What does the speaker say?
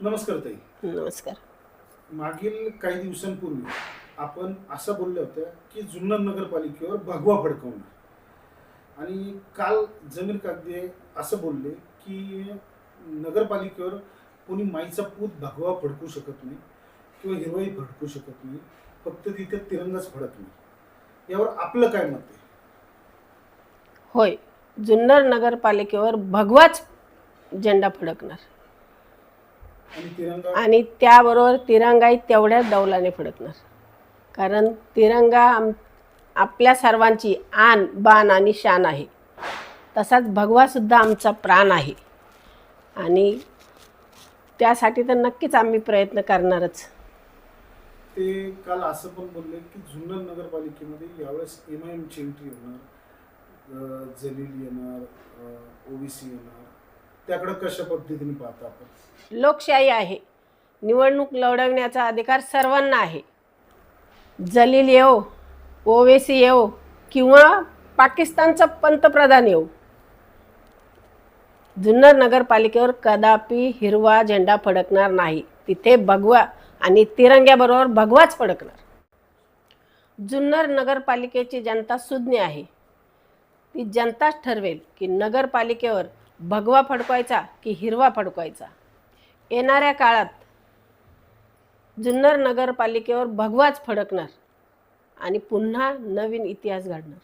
नमस्कार ताई. नमस्कार. मागील काही दिवसांपूर्वी आपण असं बोलल्या होत्या की जुन्नर नगरपालिकेवर भगवा फडकवणार आणि काल जमीर कागदे असं बोलले की नगरपालिकेवर कोणी माईचा पूत भगवा फडकू शकत नाही किंवा हिरवाई फडकू शकत नाही फक्त तिथे तिरंगाच फडकणार यावर आपलं काय मत आहे? होय जुन्नर नगरपालिकेवर भगवाच झेंडा फडकणार. आणि त्याबरोबर तिरंगाही तेवढ्याच डौलाने फडकणार. कारण तिरंगा आम आपल्या सर्वांची आन बाण आणि शान आहे. तसाच भगवासुद्धा आमचा प्राण आहे. आणि त्यासाठी तर नक्कीच आम्ही प्रयत्न करणारच. ते काल असं पण बोलले की जुन्नर नगरपालिकेमध्ये यावेळेस एम आय एमची एंट्री होणार. अं, जलील येणार ओबीसी येणार. त्याकडे कशा पद्धतीने पाहता आपण? लोकशाही आहे. निवडणूक लढवण्याचा अधिकार सर्वांना आहे. जलील येऊ ओवेसी येऊ किंवा पाकिस्तानचा पंतप्रधान येऊ जुन्नर नगरपालिकेवर कदापि हिरवा झेंडा फडकणार नाही. तिथे भगवा आणि तिरंग्याबरोबर भगवाच फडकणार. जुन्नर नगरपालिकेची जनता सुज्ञ आहे. ती जनताच ठरवेल की नगरपालिकेवर भगवा फडकवायचा की हिरवा फडकवायचा? येणाऱ्या काळात जुन्नर नगरपालिकेवर भगवाच फडकणार आणि पुन्हा नवीन इतिहास घडणार.